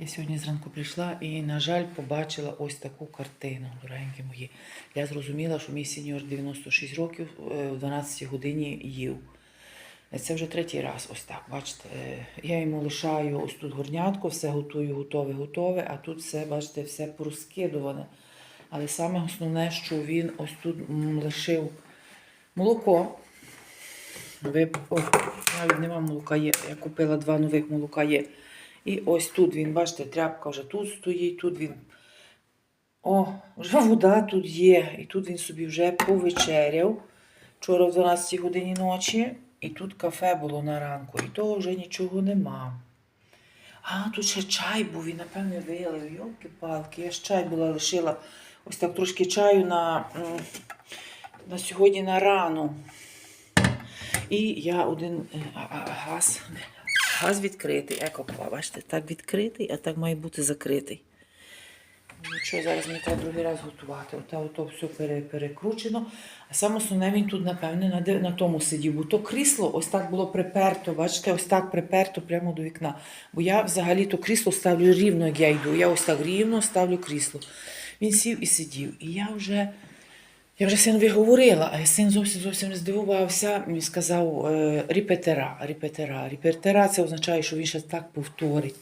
Я сьогодні зранку прийшла і, на жаль, побачила ось таку картину, дорогенькі мої. Я зрозуміла, що мій сеньор 96 років е, в 12 годині їв. Е, Це вже третій раз, ось так. Бачите, Е, я йому лишаю ось тут горнятко, все готую, готове, готове, а тут все, бачите, все порозкидуване. Але саме основне, що він ось тут лишив молоко. Ви... Ой, навіть нема молока є. Я купила два нових молока є. І ось тут він, бачите, тряпка вже тут стоїть, тут він. О, вже вода тут є. І тут він собі вже повечеряв. Вчора в 12 годині ночі. І тут кафе було на ранку. І того вже нічого нема. А, тут ще чай був, він, напевно, вилив. Йолки-палки, я ж чай була лишила. Ось так трошки чаю на, на сьогодні на рану. І я один е, газ, газ відкритий, екопа, бачите, так відкритий, а так має бути закритий. Нічого, зараз мені треба другий раз готувати. Ота ото все пере, перекручено. А саме основне він тут, напевне, на, на тому сидів. Бо то крісло ось так було приперто, бачите, ось так приперто прямо до вікна. Бо я взагалі то крісло ставлю рівно, як я йду. Я ось так рівно ставлю крісло. Він сів і сидів. І я вже. Я вже синові говорила, а син зовсім зовсім здивувався. Він сказав е, репетера, репетера. Репетера це означає, що він ще так повторить.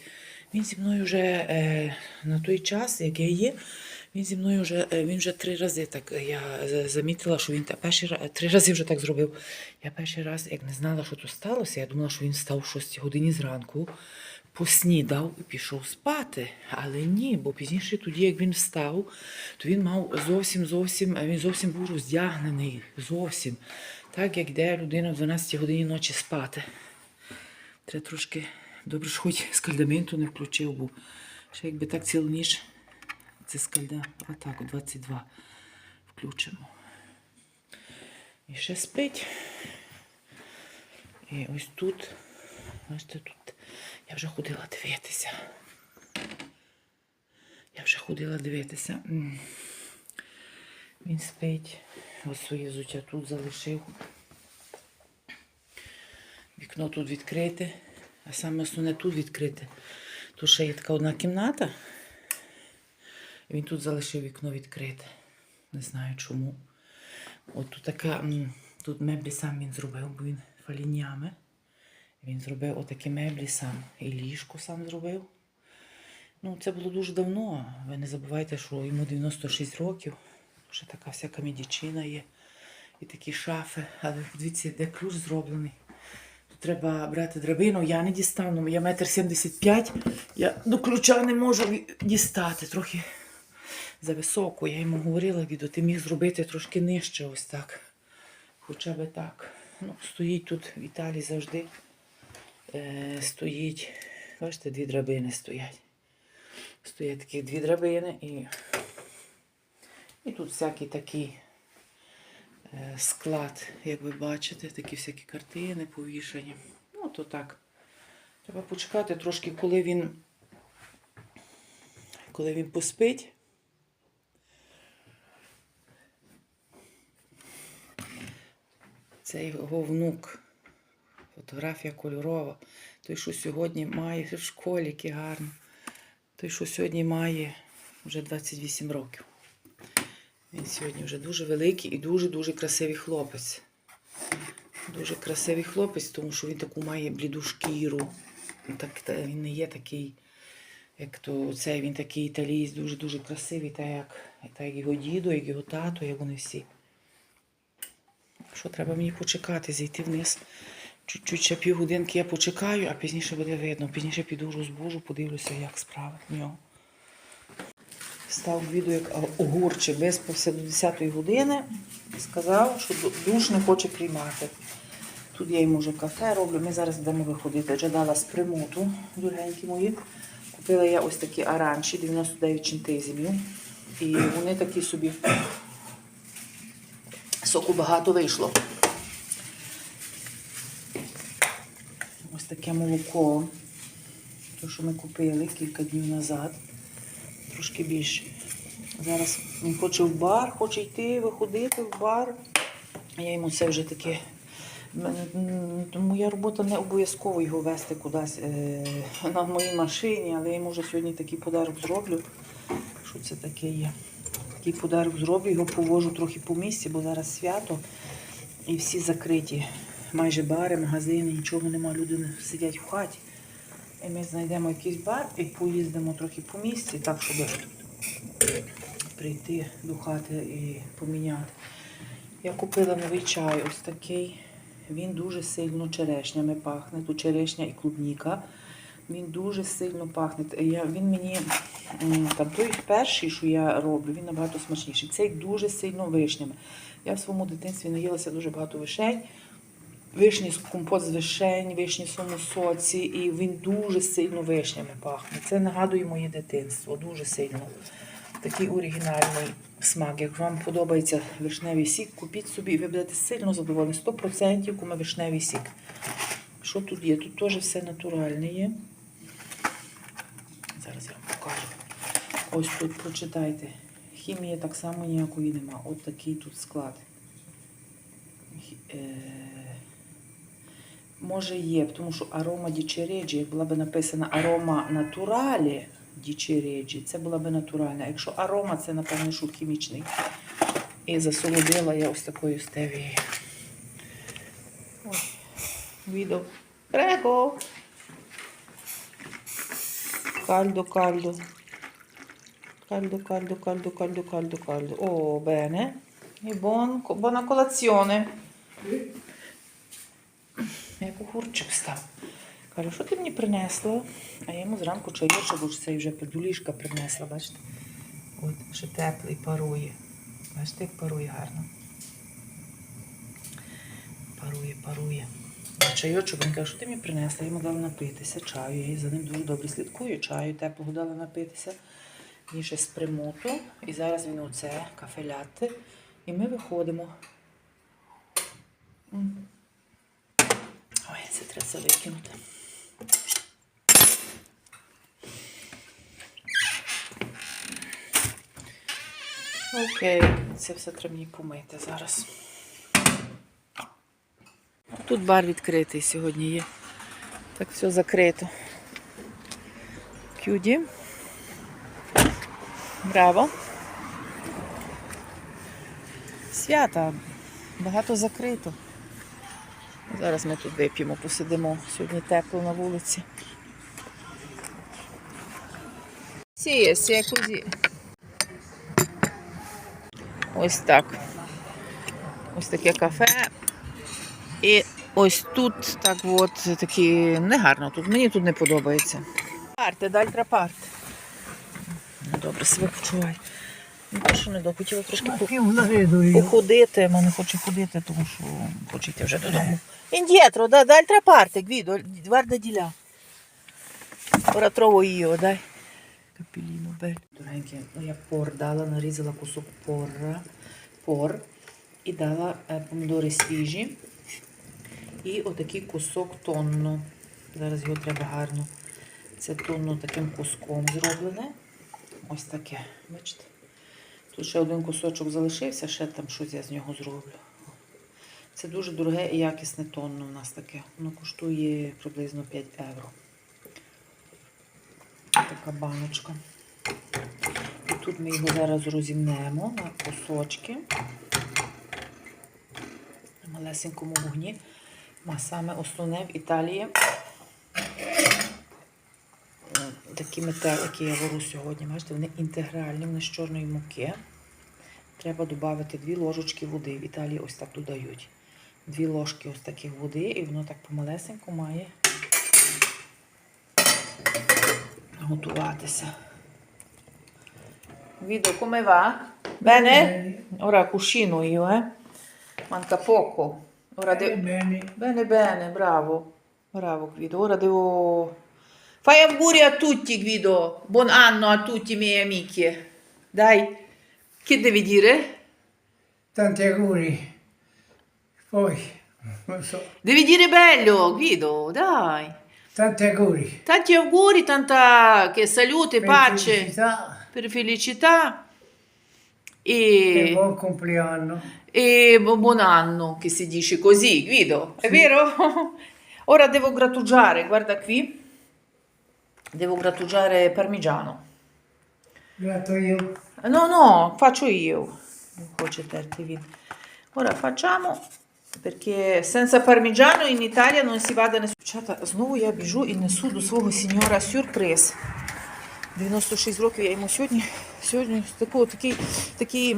Він зі мною вже е, на той час, як я є, він зі мною вже е, він вже три рази так. Я замітила, що він та перший раз три рази вже так зробив. Я перший раз, як не знала, що тут сталося, я думала, що він став о 6 годині зранку, поснідав і пішов спати. Але ні, бо пізніше тоді, як він встав, то він мав зовсім зовсім він зовсім був роздягнений. Зовсім. Так як йде людина в 12 годині ночі спати. Треба трошки добре, що хоч скальдаменту не включив, бо ще якби так цілу ніч це скальда отак, о 22 включимо. І ще спить. І ось тут, бачите, тут я вже ходила дивитися. Я вже ходила дивитися. Він спить. Ось своє взуття тут залишив. Вікно тут відкрите, а саме основне тут відкрите. Тут ще є така одна кімната. Він тут залишив вікно відкрите. Не знаю чому. От тут така, тут меблі сам він зробив, бо він фалінями. Він зробив отакі меблі сам. І ліжко сам зробив. Ну, це було дуже давно. Ви не забувайте, що йому 96 років. Ще така всяка медичина є. І такі шафи. Але подивіться, де ключ зроблений. Тут треба брати драбину. Я не дістану. Я метр 75. Я до ключа не можу дістати. Трохи зависоко. Я йому говорила, Гідо, ти міг зробити трошки нижче ось так. Хоча би так. Ну, стоїть тут в Італії завжди. Е, стоїть. Бачите, дві драбини стоять. Стоять такі дві драбини і, і тут всякий такий е, склад, як ви бачите, такі всякі картини повішані. Ну, то так. Треба почекати трошки, коли він, коли він поспить. Це його внук. Фотографія кольорова. Той, що сьогодні має в школі, який гарно. Той, що сьогодні має вже 28 років. Він сьогодні вже дуже великий і дуже-дуже красивий хлопець. Дуже красивий хлопець, тому що він таку має бліду шкіру. Так, він не є такий, як то цей, він такий італієць, дуже-дуже красивий, так як, так як його дідо, як його тато, як вони всі. Що треба мені почекати, зійти вниз. Чуть-чуть ще півгодинки я почекаю, а пізніше буде видно. Пізніше піду розбужу, подивлюся, як справа в нього. Став відео як огурчик, виспався до 10-ї години. Сказав, що душ не хоче приймати. Тут я йому вже кафе роблю. Ми зараз будемо виходити. Вже дала з примуту, мої. Купила я ось такі аранчі, 99 чентизмів. І вони такі собі соку багато вийшло. Ось таке молоко. те, що ми купили кілька днів назад. Трошки більше. Зараз він хоче в бар, хоче йти, виходити в бар. Я йому це вже таке Моя робота не обов'язково його вести кудись е, на моїй машині, але я йому вже сьогодні такий подарок зроблю. Що це таке є? Такий подарок зроблю, його повожу трохи по місці, бо зараз свято і всі закриті. Майже бари, магазини, нічого нема, люди сидять в хаті. І ми знайдемо якийсь бар і поїздимо трохи по місці, так, щоб прийти до хати і поміняти. Я купила новий чай, ось такий. Він дуже сильно черешнями пахне. Тут черешня і клубніка. Він дуже сильно пахне. Я, він мені там той перший, що я роблю, він набагато смачніший. Цей дуже сильно вишнями. Я в своєму дитинстві наїлася дуже багато вишень. Вишні компот з вишень, вишні в своєму соці, і він дуже сильно вишнями пахне. Це нагадує моє дитинство, дуже сильно. Такий оригінальний смак. Як вам подобається вишневий сік, купіть собі, і ви будете сильно задоволені. 100% куме вишневий сік. Що тут є? Тут теж все натуральне є. Зараз я вам покажу. Ось тут прочитайте. Хімії так само ніякої нема. От такий тут склад. Може є, тому що арома дічереджі, як була б написана арома натуралі дічереджі, це була б натуральна. Якщо арома, це, напевно, що хімічний. І засолодила я ось такою стевією. Ой, відео. Прего! Кальдо, кальдо. Caldo, caldo, caldo, caldo, caldo, caldo. Oh, bene. E buon, buona colazione. Як огурчик став. Кажу, що ти мені принесла? А я йому зранку чайочок, бо ж цей вже подулішка принесла, бачите? От, ще теплий парує. Бачите, як парує гарно. Парує, парує. А чайочок, він каже, що ти мені принесла? Я йому дала напитися чаю. Я за ним дуже добре слідкую. Чаю теплого дала напитися. Він ще з. І зараз він оце, кафеляти. І ми виходимо. Це треба викинути. Окей, це все треба мені помити зараз. Тут бар відкритий сьогодні є. Так все закрито. Кюді. Браво. Свята. Багато закрито. Зараз ми тут вип'ємо, посидимо. Сьогодні тепло на вулиці. Сіє, сіє куди. Ось так. Ось таке кафе. І ось тут так от такі негарно тут. Мені тут не подобається. Парти, дальтра парт. Ну, Добре, себе почувай. Ну, то, що не до, хотіла трошки походити, а не хочу ходити, тому що хочу йти вже додому. Dall'altra parte, Guido, guarda di là. Ora trovo io, dai. Capellino bello. Дорогенькі, ну я пор дала, нарізала кусок порра, пор і дала е, помідори свіжі і отакий кусок тонну. Зараз його треба гарно. Це тонну таким куском зроблене. Ось таке, бачите? Тут ще один кусочок залишився, ще там щось я з нього зроблю. Це дуже дороге і якісне тонно у нас таке. Воно коштує приблизно 5 євро. Така баночка. Тут ми його зараз розімнемо на кусочки. На малесенькому вогні. А саме основне в Італії такі метелики я беру сьогодні. Бачите, вони інтегральні, вони з чорної муки. Треба додати дві ложечки води. В Італії ось так додають. Дві ложки ось таких води, і воно так помалесенько має готуватися. Відео come va? Bene? Ora cucino io, eh? Manca poco. Ora de- Bene. Bene, bene, bravo. Bravo Guido. Ora devo... Fai auguri a tutti Guido. Buon anno a tutti i miei amici. Dai. Che devi dire? Tanti auguri. Poi, non so, Devi dire bello, Guido, dai. tanti auguri. Tanti auguri, tanta che salute, Per pace, felicità. per felicità E e, buon compleanno. e buon anno, che si dice così, Guido, è vero? Ora devo grattugiare, guarda qui, devo grattugiare parmigiano. Grazie io. No, no, faccio io. Ora facciamo, perché senza parmigiano in Italia non si va da nessuno. Знову я біжу і несу до свого сеньора сюрприз. 96 років я йому сьогодні, сьогодні таку, такий, такий,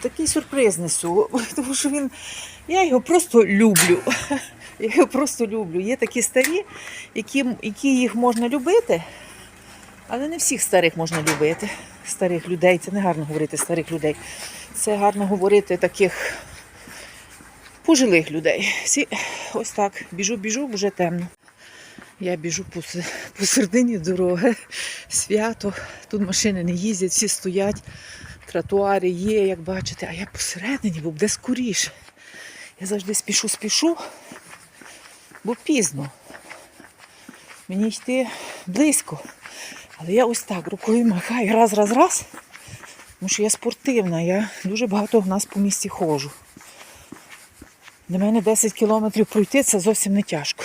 такий сюрприз несу. Тому що він, я його просто люблю. Я його просто люблю. Є такі старі, які, які їх можна любити, але не всіх старих можна любити. Старих людей. Це не гарно говорити старих людей. Це гарно говорити таких пожилих людей. Всі, ось так. Біжу, біжу, вже темно. Я біжу посередині дороги. Свято. Тут машини не їздять, всі стоять. Тротуари є, як бачите, а я посередині, бо де скоріше. Я завжди спішу, спішу, бо пізно. Мені йти близько. Але я ось так рукою махаю раз, раз, раз. Тому що я спортивна, я дуже багато в нас по місті ходжу. Для мене 10 кілометрів пройти це зовсім не тяжко.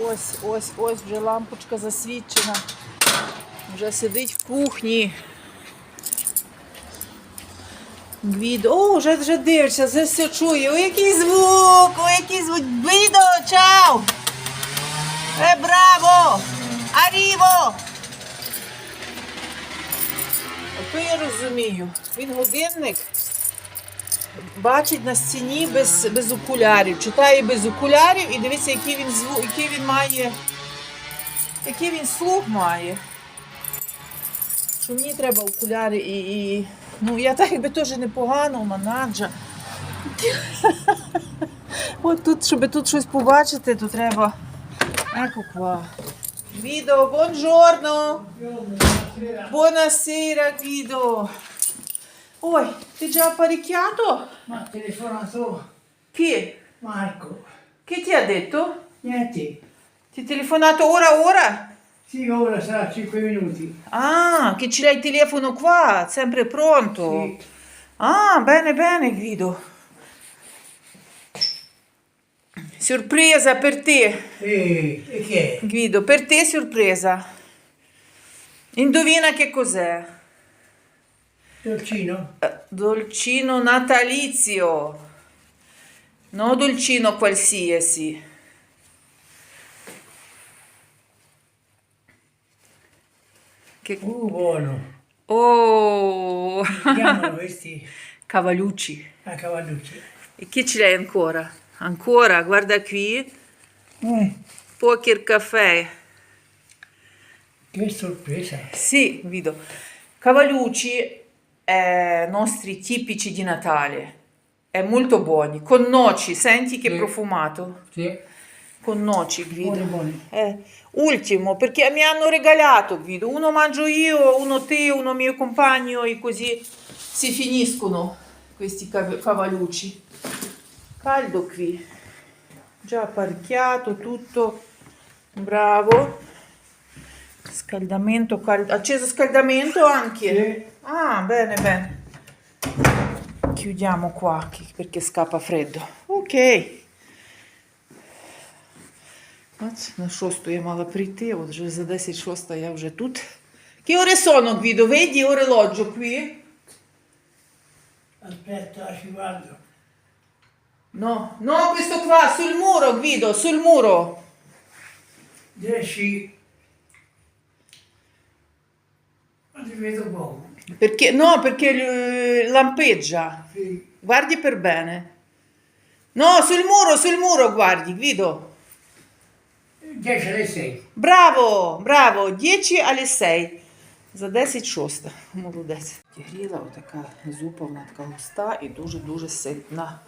Ось, ось, ось вже лампочка засвідчена. Вже сидить в кухні. Гвідо, о, вже, вже дивиться, вже все чує. О, який звук, о, який звук. Гвідо, чао! Е, браво! Аріво! Ото я розумію. Він годинник бачить на стіні без, без окулярів. Читає без окулярів і дивиться, який він звук, який він має, який він слух має. Що мені треба окуляри і. і... Ну, я так якби теж непогано, манаджа. От тут, щоб тут щось побачити, то треба. Ecco qua. Guido, buongiorno. Buonasera Guido. Oi, ti già apparecchiato? Ma ha telefonato Chi? Marco. Che ti ha detto? Niente. Ti ha telefonato ora ora? Sì, ora sarà 5 minuti. Ah, che ce l'hai il telefono qua, sempre pronto. Sì. Ah, bene, bene Guido. Sorpresa per te, E, e che è? Guido, per te sorpresa. Indovina che cos'è? Dolcino? Eh, Dolcino natalizio. No dolcino qualsiasi. Che... Uh, buono. Oh, Si chiamano questi Cavalucci. a cavallucci. E che ce l'hai ancora? Ancora, guarda qui. Eh, Poker caffè. che sorpresa. Sì, Guido. Cavalucci è nostri tipici di Natale. È molto buoni. Con noci, senti che Sì. profumato? Sì. Con noci, Guido. Buoni, buoni. Eh, ultimo, perché mi hanno regalato, Guido. Uno mangio io, uno te, uno mio compagno e così si finiscono questi cav- cavallucci. Caldo qui. Già apparecchiato tutto. Bravo. Scaldamento, caldo. Acceso scaldamento anche? Sì. Ah, bene, bene. Chiudiamo qua perché scappa freddo. Ok. От, на шосту я мала прийти, от вже за 10 шоста я вже тут. Che ore sono, Guido? Vedi orologio qui? Aspetta, ci guardo. No, no, questo qua, sul muro, Guido, sul muro. 10. Ma ti vedo poco. Perché, no, perché eh, lampeggia. Sì. Guardi per bene. No, sul muro, sul muro, guardi, Guido. 10 alle 6. Браво, браво, 10 alle 6. За 10 шоста. Молодець. Гріла отака зупа, вона така густа і дуже-дуже ситна.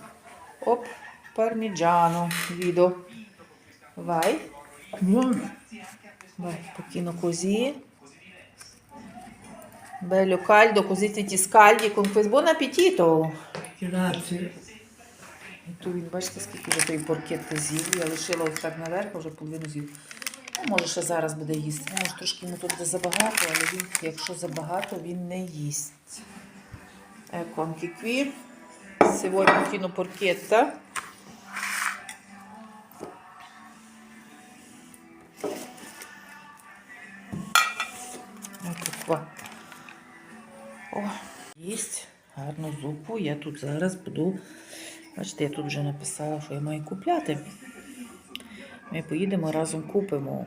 Оп, парміджано, відо. Vai, un pochino così. Bello caldo, così ti scaldi con questo. Buon appetito! Grazie. І тут він, бачите, скільки вже той поркет з'їв. Я лишила ось так наверх, вже половину з'їв. Ну, Може, ще зараз буде їсти. Може, трошки йому тут буде забагато, але він, якщо забагато, він не їсть. Porchetta. Ecco qua. О, їсть гарну зупу. Я тут зараз буду. Бачите, я тут вже написала, що я маю купляти. Ми поїдемо разом купимо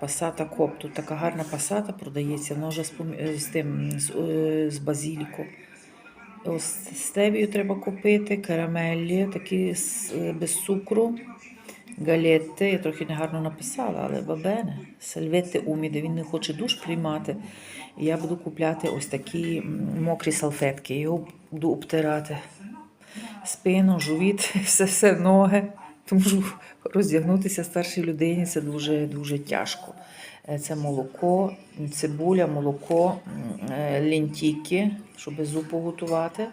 пасата коп. Тут така гарна пасата продається, вже з, помі- з тим з, е, з базіліком. Ось стевію треба купити, карамелі, такі е, без цукру, галети. Я трохи негарно написала, але бабене, сальвети уміде, він не хоче душ приймати. Я буду купляти ось такі мокрі салфетки. Його буду обтирати спину, живіт, все, все ноги. Тому що роздягнутися старшій людині це дуже дуже тяжко. Е, Це молоко, цибуля, молоко, е, щоб зупу готувати,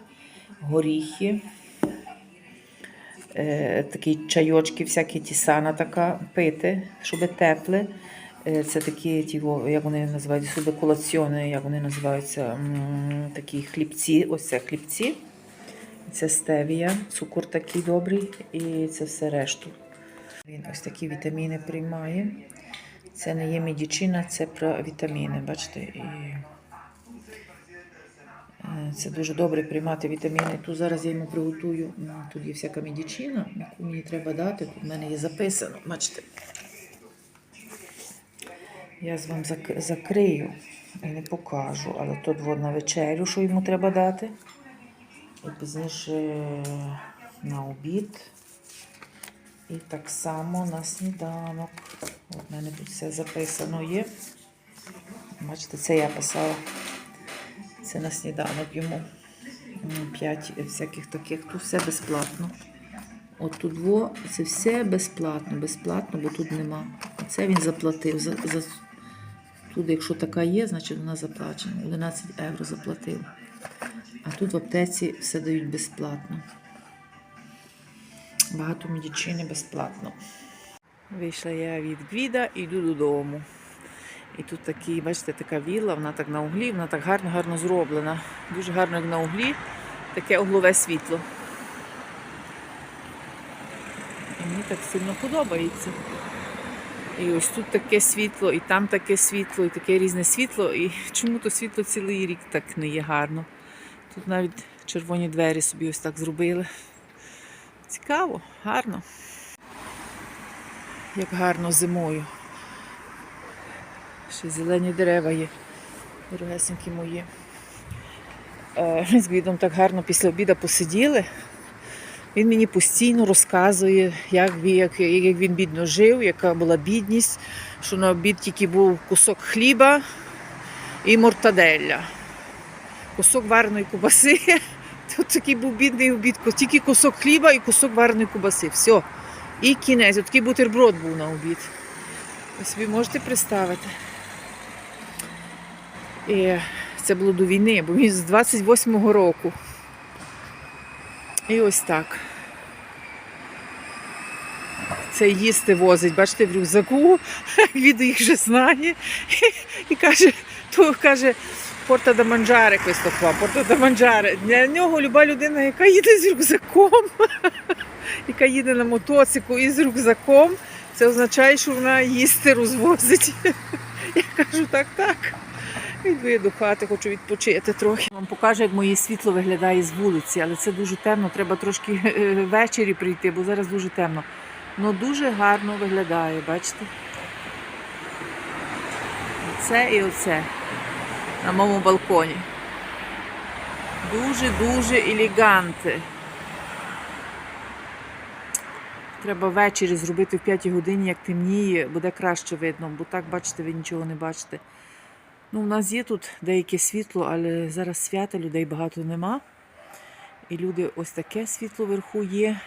горіхи, е, такі чайочки, всякі тісана така пити, щоб тепле. Це такі, як вони називають, собі колаціони, як вони називаються, такі хлібці, ось це хлібці. Це стевія, цукор такий добрий, і це все решту. Він ось такі вітаміни приймає. Це не є медичина, це про вітаміни. Бачите? І е, це дуже добре приймати вітаміни. Тут зараз я йому приготую. Тут є всяка медичина, яку мені треба дати. Тут в мене є записано. Бачите. Я з вам закрию і не покажу, але тут на вечерю, що йому треба дати. І пізніше на обід. І так само на сніданок. В мене тут все записано є. Бачите, це я писала. Це на сніданок йому. М, П'ять всяких таких. Тут все безплатно. От тут во, це все безплатно, безплатно, бо тут нема. Це він заплатив. За, за, тут, якщо така є, значить вона заплачена. 11 євро заплатив. А тут в аптеці все дають безплатно. Багато медичини безплатно. Вийшла я від Гвіда і йду додому. І тут такий, бачите, така вілла, вона так на углі, вона так гарно-гарно зроблена. Дуже гарно, як на углі, таке углове світло. І мені так сильно подобається. І ось тут таке світло, і там таке світло, і таке різне світло. І чому то світло цілий рік так не є гарно? Тут навіть червоні двері собі ось так зробили. Цікаво, гарно. Як гарно зимою. Ще зелені дерева є. Дорогесенькі мої. Е, Ми з Гвідом так гарно після обіду посиділи. Він мені постійно розказує, як, як, як він бідно жив, яка була бідність, що на обід тільки був кусок хліба і мортаделля. Кусок вареної кубаси. Тут такий був бідний обід, тільки кусок хліба і кусок вареної кубаси. Все. І кінець. От такий бутерброд був на обід. Ви собі можете представити. І це було до війни, бо він з 28-го року. І ось так. Це їсти возить, бачите, в рюкзаку, він їх вже знає. І каже, то каже, порта да манджаре questo qua, порта да манджаре. Для нього люба людина, яка їде з рюкзаком, яка їде на мотоцику із рюкзаком, це означає, що вона їсти розвозить. Я кажу, так, так. Йду я до хати, хочу відпочити трохи. Вам покажу, як моє світло виглядає з вулиці, але це дуже темно. Треба трошки е, ввечері прийти, бо зараз дуже темно. Ну дуже гарно виглядає, бачите? Оце і оце на моєму балконі. Дуже-дуже елеганти. Треба ввечері зробити в 5 годині, як темніє, буде краще видно, бо так, бачите, ви нічого не бачите. Ну, у нас є тут деяке світло, але зараз свята, людей багато нема. І люди ось таке світло вверху є.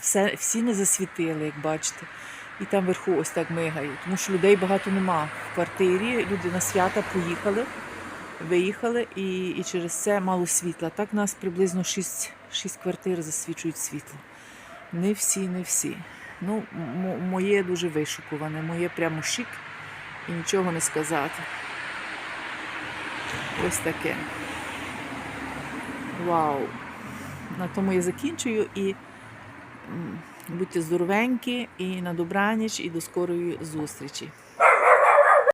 Все, всі не засвітили, як бачите. І там вверху ось так мигають. Тому що людей багато нема в квартирі. Люди на свята поїхали, виїхали і, і через це мало світла. Так нас приблизно 6, 6 квартир засвічують світло. Не всі, не всі. Ну, моє дуже вишукуване, моє прямо шик і нічого не сказати. Ось таке. Вау! На тому я закінчую і будьте здоровенькі, і на добраніч, і до скорої зустрічі.